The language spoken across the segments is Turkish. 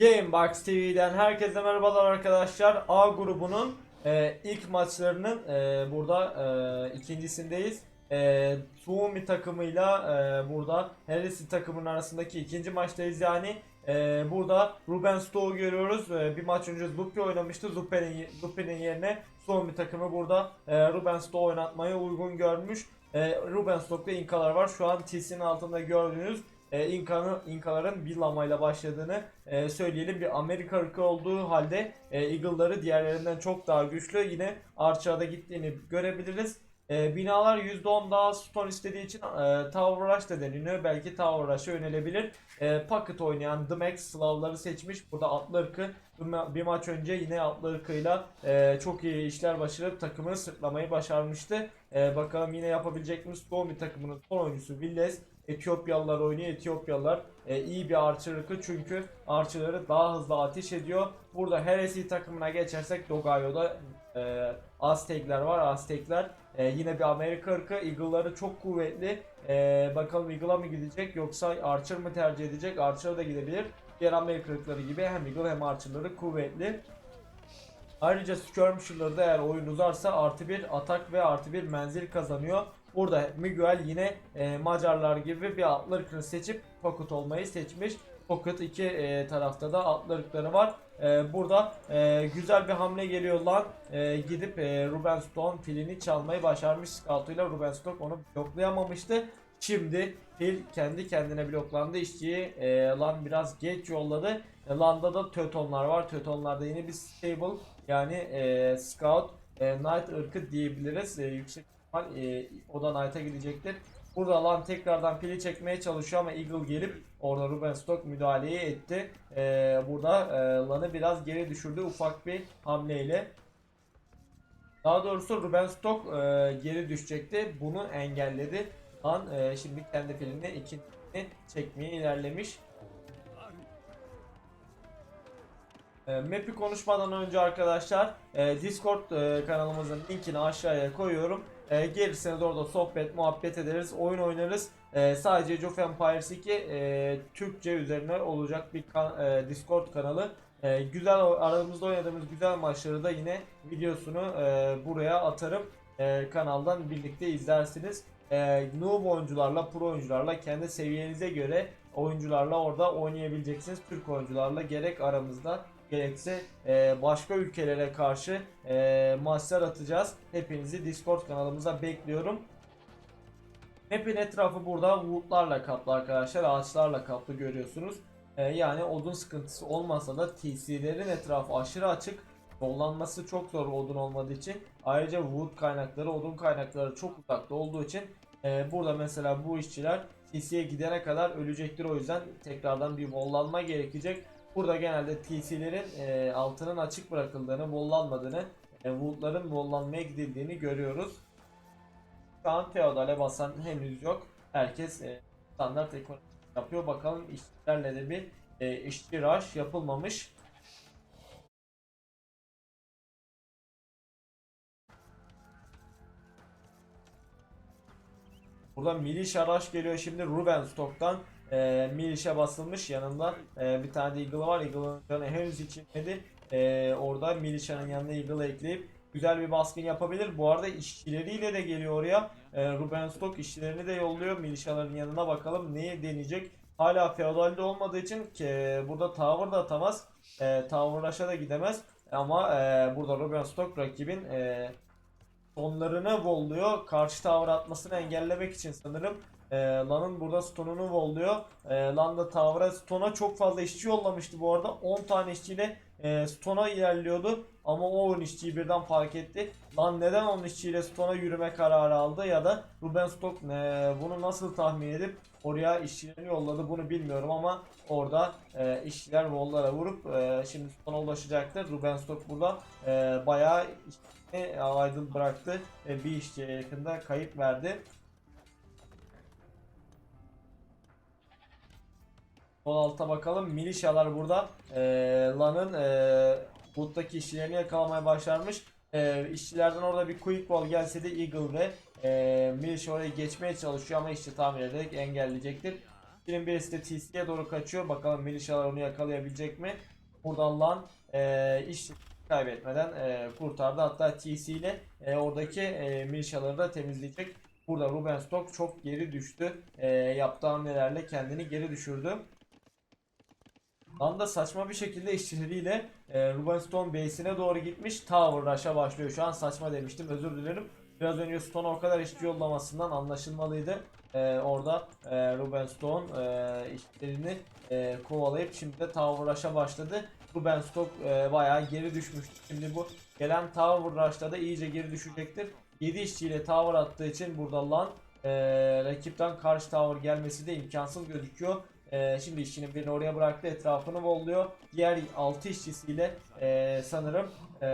Gamebox TV'den herkese merhabalar arkadaşlar. A grubunun e, ilk maçlarının e, burada e, ikincisindeyiz. E, Suomi takımıyla e, burada Heresy takımının arasındaki ikinci maçtayız yani. E, burada Ruben Stoğ'u görüyoruz. E, bir maç önce Lupi oynamıştı. Lupi'nin Lupi'nin yerine Suomi takımı burada e, Ruben Stoğ'u oynatmayı uygun görmüş. E, Ruben ve İnkalar var. Şu an TC'nin altında gördüğünüz e, İnka'nın İnkaların bir lamayla başladığını e, söyleyelim. Bir Amerika ırkı olduğu halde e, Eagle'ları diğerlerinden çok daha güçlü. Yine Archer'a da gittiğini görebiliriz. E, binalar %10 daha stone istediği için e, Tower Rush da deniliyor. Belki Tower Rush'a yönelebilir. E, Pocket oynayan The Max Slavları seçmiş. Burada atlı ırkı bir maç önce yine atlı ırkıyla e, çok iyi işler başarıp takımını sırtlamayı başarmıştı. E, bakalım yine yapabilecek mi? Stormy takımının son oyuncusu Villes Etiyopyalılar oynuyor. Etiyopyalılar e, iyi bir Archer ırkı çünkü Archer'ları daha hızlı ateş ediyor. Burada Heresy takımına geçersek Dogayo'da e, Aztekler var. Aztekler e, yine bir Amerika ırkı. Eagle'ları çok kuvvetli. E, bakalım Eagle'a mı gidecek yoksa Archer mı tercih edecek? Archer'a da gidebilir. Diğer Amerika ırkları gibi hem Eagle hem Archer'ları kuvvetli. Ayrıca Skirmisher'ları da eğer oyun uzarsa artı bir atak ve artı bir menzil kazanıyor. Burada Miguel yine e, Macarlar gibi bir ırkını seçip Pocket olmayı seçmiş. Pocket iki e, tarafta da atlı ırkları var. E, burada e, güzel bir hamle geliyor lan. E, gidip e, Ruben Stone filini çalmayı başarmış scoutuyla Ruben Stone onu bloklayamamıştı. Şimdi fil kendi kendine bloklandı. İşçiyi e, lan biraz geç yolladı. E, Land'da da Teutonlar var. Teutonlarda yine bir stable yani e, scout e, knight ırkı diyebiliriz. E, yüksek e, o da knight'a gidecektir. Burada lan tekrardan pili çekmeye çalışıyor ama Eagle gelip orada Ruben Stock müdahaleyi etti. E, burada e, Lan'ı biraz geri düşürdü ufak bir hamleyle. Daha doğrusu Ruben Stock e, geri düşecekti. Bunu engelledi. Lan e, şimdi kendi filini ikincisini çekmeye ilerlemiş. E, Map'i konuşmadan önce arkadaşlar e, Discord e, kanalımızın linkini aşağıya koyuyorum. E, gelirseniz orada sohbet, muhabbet ederiz, oyun oynarız. E, sadece Age of Empires 2 e, Türkçe üzerine olacak bir kan- e, Discord kanalı. E, güzel aramızda oynadığımız güzel maçları da yine videosunu e, buraya atarım. E, kanaldan birlikte izlersiniz. E, noob oyuncularla, pro oyuncularla kendi seviyenize göre oyuncularla orada oynayabileceksiniz. Türk oyuncularla gerek aramızda gerekse e, başka ülkelere karşı e, maçlar atacağız. Hepinizi Discord kanalımıza bekliyorum. Map'in etrafı burada woodlarla kaplı arkadaşlar. Ağaçlarla kaplı görüyorsunuz. E, yani odun sıkıntısı olmasa da TC'lerin etrafı aşırı açık. Yollanması çok zor odun olmadığı için. Ayrıca wood kaynakları, odun kaynakları çok uzakta olduğu için e, burada mesela bu işçiler TC'ye gidene kadar ölecektir. O yüzden tekrardan bir vollanma gerekecek. Burada genelde TC'lerin e, altının açık bırakıldığını, vollanmadığını, e, woodların vollanmaya gidildiğini görüyoruz. Şu an Theodal'e basan henüz yok. Herkes e, standart ekonomi yapıyor. Bakalım işçilerle de bir e, işçi rush yapılmamış. Burada Milish araç geliyor şimdi Ruben Stock'tan e, Milish'e basılmış yanında. E, bir tane de Eagle var. Eagle'ın canı henüz içilmedi e, orada Milish'in yanına Eagle ekleyip güzel bir baskın yapabilir. Bu arada işçileriyle de geliyor oraya. E, Ruben Stock işçilerini de yolluyor. Milisha'ların yanına bakalım neyi deneyecek. Hala feodalde olmadığı için ki burada tower da atamaz. E, tower da gidemez. Ama e, burada Ruben Stock rakibin e, sonlarını volluyor. Karşı tavır atmasını engellemek için sanırım. E, Lan'ın burada stonunu volluyor. E, Lan da tavıra stona çok fazla işçi yollamıştı bu arada. 10 tane işçiyle e, stona ilerliyordu. Ama o 10 işçiyi birden fark etti. Lan neden 10 işçiyle stona yürüme kararı aldı ya da Ruben Stock e, bunu nasıl tahmin edip oraya işçilerini yolladı bunu bilmiyorum ama orada e, işçiler vollara vurup e, şimdi stona ulaşacaktır. Ruben Stock burada e, bayağı işçini aydın bıraktı. E, bir işçiye yakında kayıp verdi. Sol alta bakalım. Milişalar burada. E, Lan'ın e, Wood'daki işçilerini yakalamaya başarmış. E, işçilerden orada bir quick ball gelse de Eagle ve e, Militia oraya geçmeye çalışıyor ama işçi tamir ederek engelleyecektir. İşçinin birisi de TC'ye doğru kaçıyor. Bakalım Milişalar onu yakalayabilecek mi? Buradan lan e, iş kaybetmeden e, kurtardı. Hatta TC ile e, oradaki e, Milişaları da temizleyecek. Burada Ruben Stock çok geri düştü. E, yaptığı hamlelerle kendini geri düşürdü. Lan da saçma bir şekilde işçileriyle e, Ruben Stone base'ine doğru gitmiş. Tower Rush'a başlıyor. Şu an saçma demiştim. Özür dilerim. Biraz önce Stone o kadar işçi yollamasından anlaşılmalıydı. E, orada e, Ruben Stone e, işçilerini e, kovalayıp şimdi de Tower Rush'a başladı. Ruben Stock e, bayağı geri düşmüştü. Şimdi bu gelen Tower Rush'ta da iyice geri düşecektir. 7 işçiyle Tower attığı için burada lan e, rakipten karşı Tower gelmesi de imkansız gözüküyor. Ee, şimdi işçinin birini oraya bıraktı etrafını bolluyor. Diğer 6 işçisiyle e, sanırım e,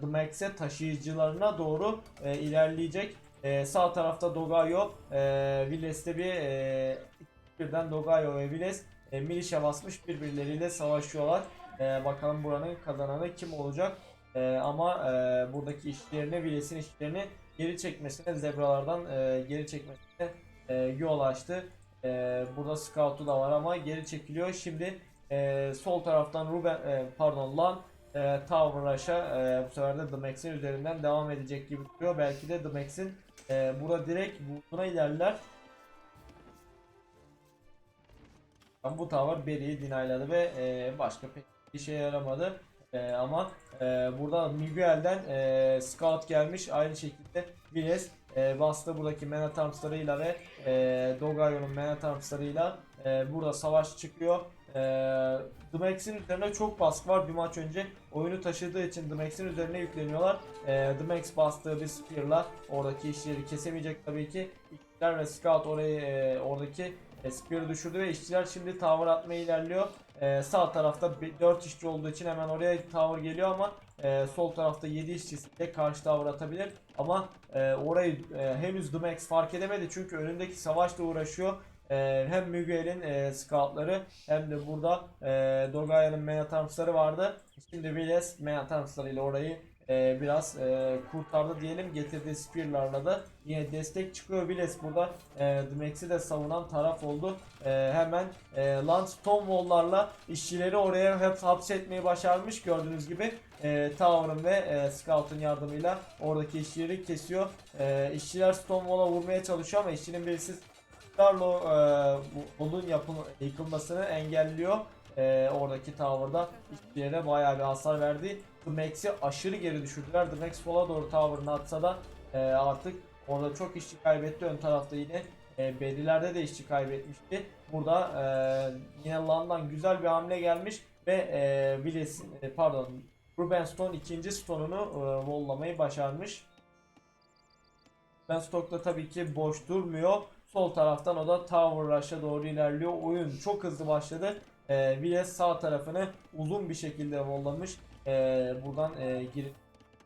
The Max'e taşıyıcılarına doğru e, ilerleyecek. E, sağ tarafta Dogayo, e, Willes'te bir e, birden Dogayo ve Willes e, Miliş'e basmış birbirleriyle savaşıyorlar. E, bakalım buranın kazananı kim olacak? E, ama e, buradaki işçilerini, Willes'in işçilerini geri çekmesine, zebralardan e, geri çekmesine e, yol açtı. Ee, burada Scout'u da var ama geri çekiliyor. Şimdi e, sol taraftan Ruben e, pardon Lan e, Tower Rush'a e, bu sefer de The Max'in üzerinden devam edecek gibi duruyor. Belki de The Max'in e, burada direkt buna ilerler. Ama bu Tower Berry'i dinayladı ve e, başka pek bir şey yaramadı. E, ama e, burada Miguel'den e, Scout gelmiş. Aynı şekilde Villes e, bastı buradaki Menatarmslarıyla ve e, Dogayo'nun Menatarmslarıyla e, burada savaş çıkıyor. E, The üzerine çok baskı var. Bir maç önce oyunu taşıdığı için The üzerine yükleniyorlar. E, The bastığı bir Spear'la oradaki işçileri kesemeyecek tabii ki. İşçiler ve Scout orayı e, oradaki e, Spear'ı düşürdü ve işçiler şimdi tower atmaya ilerliyor. E, sağ tarafta 4 işçi olduğu için hemen oraya tower geliyor ama e, sol tarafta 7 işçisiyle karşı tower atabilir. Ama e, orayı e, henüz Max fark edemedi çünkü önündeki savaşla uğraşıyor. E, hem Miguel'in e, scoutları hem de burada e, Dogaya'nın Menatarms'ları vardı. Şimdi Villes Menatarms'larıyla orayı e, biraz e, kurtardı diyelim. Getirdiği Spear'larla da yine destek çıkıyor. Villes burada e, Max'i de savunan taraf oldu. E, hemen e, Land Stonewall'larla işçileri oraya hep hapsetmeyi başarmış gördüğünüz gibi. E, Tower'ın ve e, Scout'un yardımıyla oradaki işçileri kesiyor. E, işçiler Stonewall'a vurmaya çalışıyor ama işçinin birisi Darlo e, odun yapın yıkılmasını engelliyor. E, oradaki tower'da işçilere bayağı bir hasar verdi. The Max'i aşırı geri düşürdüler. The Max sola doğru tower'ını atsa da e, artık orada çok işçi kaybetti. Ön tarafta yine e, Berilerde de işçi kaybetmişti. Burada e, yine Lan'dan güzel bir hamle gelmiş ve e, Willis, e, pardon Ruben Stone ikinci stonunu e, başarmış. Ben Stock'ta tabii ki boş durmuyor. Sol taraftan o da Tower Rush'a doğru ilerliyor. Oyun çok hızlı başladı. Ee, Villes sağ tarafını uzun bir şekilde vollamış. Ee, buradan e, girip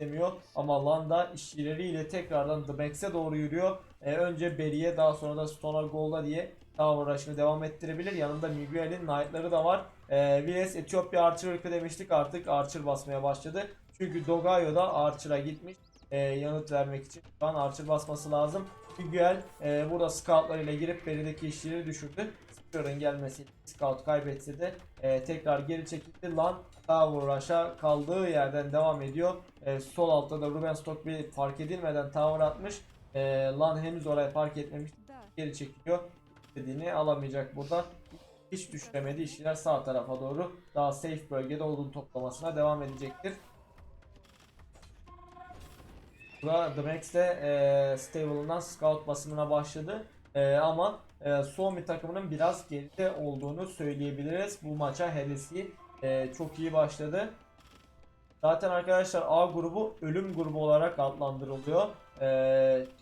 demiyor. Ama Landa işçileriyle tekrardan The Max'e doğru yürüyor. Ee, önce Berry'e daha sonra da Stone'a Gold'a diye Tower Rush'ını devam ettirebilir. Yanında Miguel'in Knight'ları da var. Ee, Villes Etiyopya Archer demiştik artık Archer basmaya başladı. Çünkü Dogayo da Archer'a gitmiş e, yanıt vermek için. Şu an Archer basması lazım. Miguel e, burada scoutlarıyla girip berideki işçileri düşürdü. Spear'ın gelmesiyle scout kaybetse de e, tekrar geri çekildi. Lan Tower Rush'a kaldığı yerden devam ediyor. E, sol altta da Ruben Stock bir fark edilmeden Tower atmış. E, Lan henüz oraya fark etmemiş. Geri çekiliyor. Dediğini alamayacak burada. Hiç düşüremedi. İşçiler sağ tarafa doğru daha safe bölgede odun toplamasına devam edecektir. Burada The Max de e, Stable'ından scout basımına başladı. E, ama e, Suomi takımının biraz geride olduğunu söyleyebiliriz. Bu maça Hennessy e, çok iyi başladı. Zaten arkadaşlar A grubu ölüm grubu olarak adlandırılıyor. E,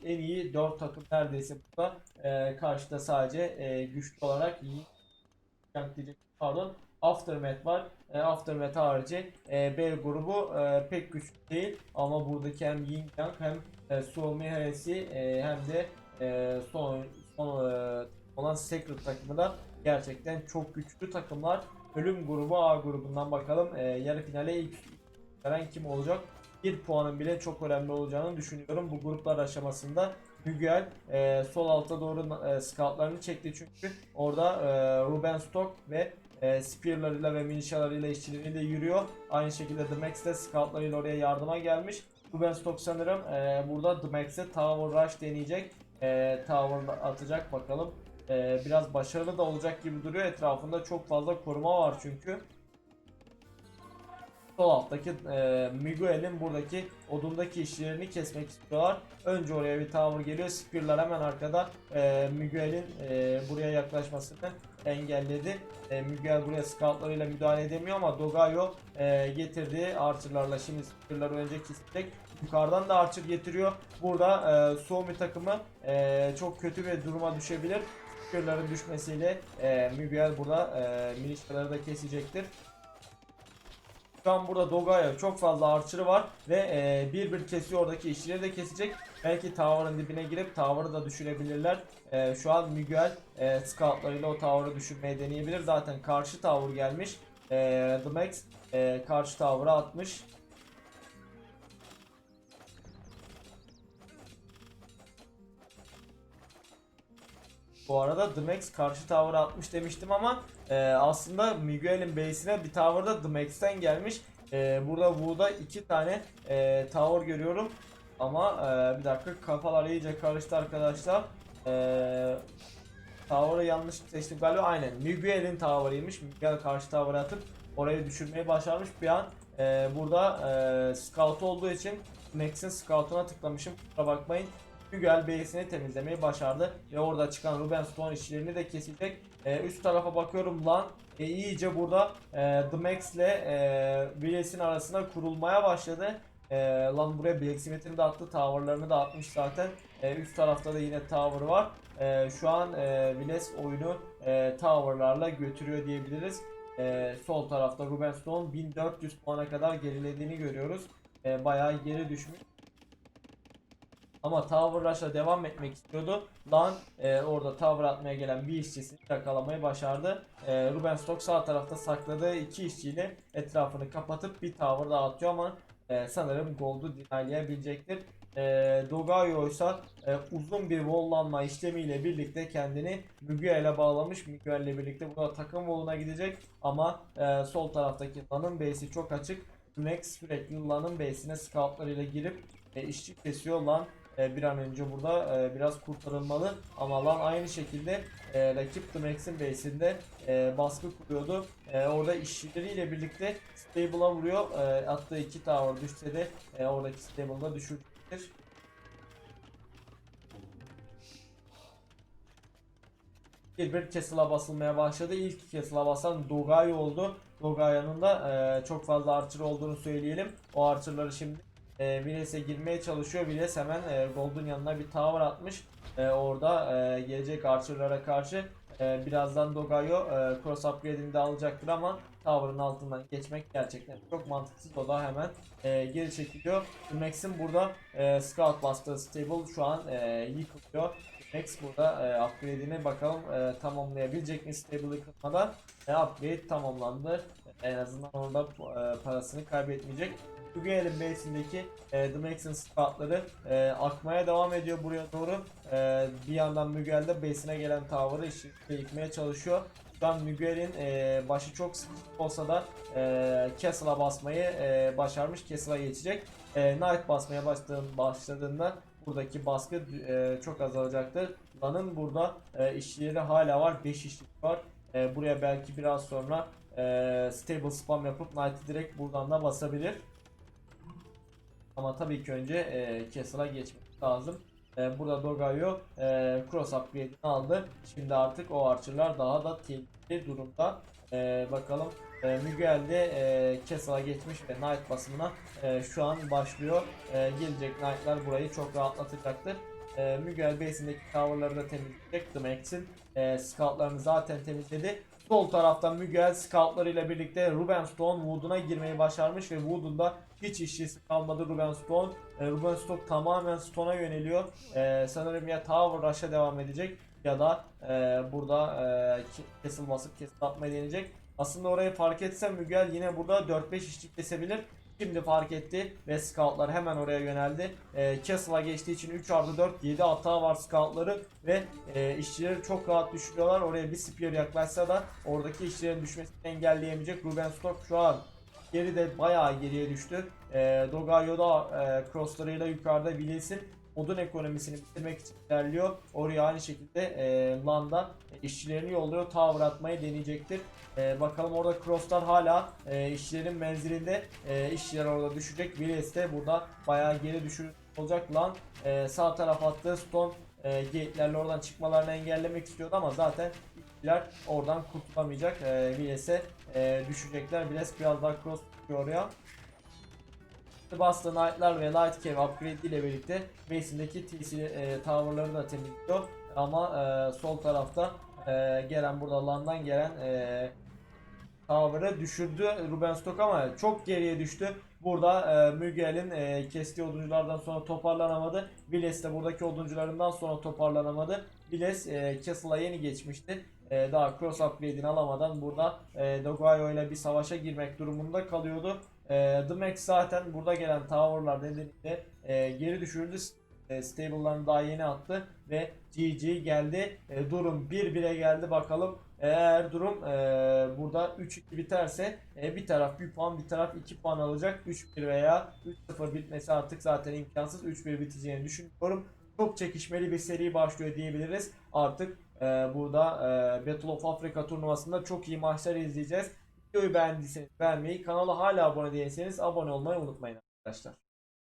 en iyi 4 takım neredeyse burada. E, karşıda sadece e, güçlü olarak iyi diyecek pardon Aftermath var. E, Aftermath harici e, B grubu e, pek güçlü değil ama buradaki hem Yin Yang hem e, Suomi Heresi e, hem de e, son, son e, olan Secret takımı da gerçekten çok güçlü takımlar. Ölüm grubu A grubundan bakalım e, yarı finale ilk veren kim olacak? Bir puanın bile çok önemli olacağını düşünüyorum bu gruplar aşamasında. Miguel e, sol alta doğru e, scoutlarını çekti çünkü orada e, Ruben Stock ve e, spearlarıyla ve minişalarıyla işçileriyle yürüyor. Aynı şekilde The Max de scoutlarıyla oraya yardıma gelmiş. Ruben Stock sanırım e, burada The Max'e Tower Rush deneyecek. E, tower atacak bakalım. E, biraz başarılı da olacak gibi duruyor. Etrafında çok fazla koruma var çünkü. Sol alttaki e, Miguel'in buradaki odundaki işçilerini kesmek istiyorlar. Önce oraya bir tower geliyor. Spear'lar hemen arkada e, Miguel'in e, buraya yaklaşmasını engelledi. E, Miguel buraya scoutlarıyla müdahale edemiyor ama Dogayo e, getirdiği archerlarla şimdi Spear'ları önce kesecek. Yukarıdan da archer getiriyor. Burada e, Suomi takımı e, çok kötü bir duruma düşebilir. Spear'ların düşmesiyle e, Miguel burada e, minişkaları da kesecektir. Şu an burada Dogaya çok fazla archer'ı var ve e, bir bir kesiyor oradaki işçileri de kesecek. Belki tower'ın dibine girip tower'ı da düşürebilirler. E, şu an Miguel e, scoutlarıyla o tower'ı düşürmeye deneyebilir. Zaten karşı tower gelmiş. E, The Max e, karşı tower'a atmış. Bu arada The Max karşı tower'a atmış demiştim ama e, aslında Miguel'in base'ine bir tower da The Max'ten gelmiş. E, burada Wu'da iki tane e, tower görüyorum. Ama e, bir dakika kafalar iyice karıştı arkadaşlar. E, tower'ı yanlış seçtim galiba. Aynen Miguel'in tower'ıymış. Miguel karşı tower'a atıp orayı düşürmeyi başarmış. Bir an e, burada e, scout olduğu için Max'in scout'una tıklamışım. Kusura bakmayın. Miguel base'ini temizlemeyi başardı ve orada çıkan Ruben Stone işçilerini de kesecek. Ee, üst tarafa bakıyorum lan e, iyice burada e, The Max ile e, Willes'in arasına kurulmaya başladı. E, lan buraya Blacksmith'ini de attı, tower'larını da atmış zaten. E, üst tarafta da yine tower var. E, şu an e, Willes oyunu e, tower'larla götürüyor diyebiliriz. E, sol tarafta Ruben Stone 1400 puana kadar gerilediğini görüyoruz. E, bayağı geri düşmüş. Ama Tower Rush'a devam etmek istiyordu. Lan e, orada Tower atmaya gelen bir işçisini yakalamayı başardı. E, Ruben Stock sağ tarafta sakladığı iki işçiyle etrafını kapatıp bir Tower daha atıyor ama e, sanırım Gold'u dinaylayabilecektir. E, Dogayo ise e, uzun bir walllanma işlemiyle birlikte kendini Miguel'e bağlamış. Miguel'le birlikte burada takım wall'una gidecek ama e, sol taraftaki Lan'ın base'i çok açık. Max sürekli Lan'ın base'ine scoutlarıyla girip e, işçi kesiyor Lan e, bir an önce burada e, biraz kurtarılmalı. Ama lan aynı şekilde e, rakip The Max'in base'inde e, baskı kuruyordu. E, orada işçileriyle birlikte Stable'a vuruyor. E, attığı iki tower düşse de e, oradaki Stable'da düşürdüler. Bir bir Castle'a basılmaya başladı. İlk Castle'a basan Dogayo oldu. Dogaya'nın da çok fazla archer olduğunu söyleyelim. O archerları şimdi e, Viles'e girmeye çalışıyor. Viles hemen e, Gold'un yanına bir tower atmış. E, orada e, gelecek Archer'lara karşı e, birazdan Dogayo e, cross upgrade'ini de alacaktır ama tower'ın altından geçmek gerçekten çok mantıksız. O da hemen e, geri çekiliyor. Max'in burada e, scout bastığı stable şu an e, yıkılıyor. Max burada e, upgrade'ini bakalım e, tamamlayabilecek mi stable yıkılmadan. E, upgrade tamamlandı. En azından orada e, parasını kaybetmeyecek. Miguel'in base'indeki e, The Max'in scoutları e, akmaya devam ediyor buraya doğru. E, bir yandan Miguel de base'ine gelen tower'ı işi yıkmaya çalışıyor. Şu an Miguel'in e, başı çok sıkışık olsa da e, Castle'a basmayı e, başarmış. Castle'a geçecek. E, Knight basmaya başladığında buradaki baskı e, çok azalacaktır. Lan'ın burada e, işçileri hala var. 5 işçi var. E, buraya belki biraz sonra e, stable spam yapıp Knight'ı direkt buradan da basabilir. Ama tabii ki önce e, Castle'a geçmek lazım. E, burada Dogayo e, cross upgrade'ini aldı. Şimdi artık o archer'lar daha da tehlikeli durumda. E, bakalım e, Miguel de e, Castle'a geçmiş ve Knight basımına e, şu an başlıyor. E, gelecek Knight'lar burayı çok rahatlatacaktır. E, Miguel base'indeki tower'ları da temizleyecek. The Max'in e, scout'larını zaten temizledi. Sol taraftan Miguel scoutlarıyla birlikte Ruben Stone Wood'una girmeyi başarmış ve Wood'un da hiç işçisi kalmadı Ruben Stone. E, Ruben Stone tamamen Stone'a yöneliyor. E, sanırım ya Tower Rush'a devam edecek ya da e, burada e, kesil basıp kesil atmayı deneyecek. Aslında orayı fark etse Miguel yine burada 4-5 işçi kesebilir. Şimdi fark etti ve scoutlar hemen oraya yöneldi. E, Castle'a geçtiği için 3 artı 4 7 hata var scoutları ve e, işçileri çok rahat düşürüyorlar. Oraya bir spear yaklaşsa da oradaki işçilerin düşmesini engelleyemeyecek. Ruben Stock şu an geride bayağı geriye düştü. E, Dogayo da e, crosslarıyla yukarıda Willis'in odun ekonomisini bitirmek için ilerliyor. Oraya aynı şekilde e, Landa işçilerini yolluyor. Tower atmayı deneyecektir. E, bakalım orada crosslar hala e, işçilerin menzilinde. E, işçiler orada düşecek. Willis de burada bayağı geri düşürüyor olacak. Lan e, sağ taraf attığı stone e, gate'lerle oradan çıkmalarını engellemek istiyordu ama zaten işçiler oradan kurtulamayacak. E, Willes'e e, düşecekler. Willis biraz daha cross tutuyor oraya. Boston Knight'lar ve Light Cave upgrade ile birlikte base'indeki TC e, tower'ları da temizliyor. Ama e, sol tarafta e, gelen burada landan gelen e, tower'ı düşürdü Ruben Stock ama çok geriye düştü. Burada e, Miguel'in e, kestiği odunculardan sonra toparlanamadı. Viles de buradaki oduncularından sonra toparlanamadı. Viles e, Castle'a yeni geçmişti. E, daha cross upgrade'ini alamadan burada e, Dogayo ile bir savaşa girmek durumunda kalıyordu. E, The Max zaten burada gelen tower'lar nedeniyle e, geri düşürdü. E, Stable'larını daha yeni attı ve GG geldi. E, durum 1-1'e geldi bakalım. Eğer durum e, burada 3-2 biterse e, bir taraf 1 puan bir taraf 2 puan alacak. 3-1 veya 3-0 bitmesi artık zaten imkansız. 3-1 biteceğini düşünüyorum. Çok çekişmeli bir seri başlıyor diyebiliriz. Artık e, burada e, Battle of Africa turnuvasında çok iyi maçlar izleyeceğiz. Videoyu beğendiyseniz beğenmeyi, kanala hala abone değilseniz abone olmayı unutmayın arkadaşlar.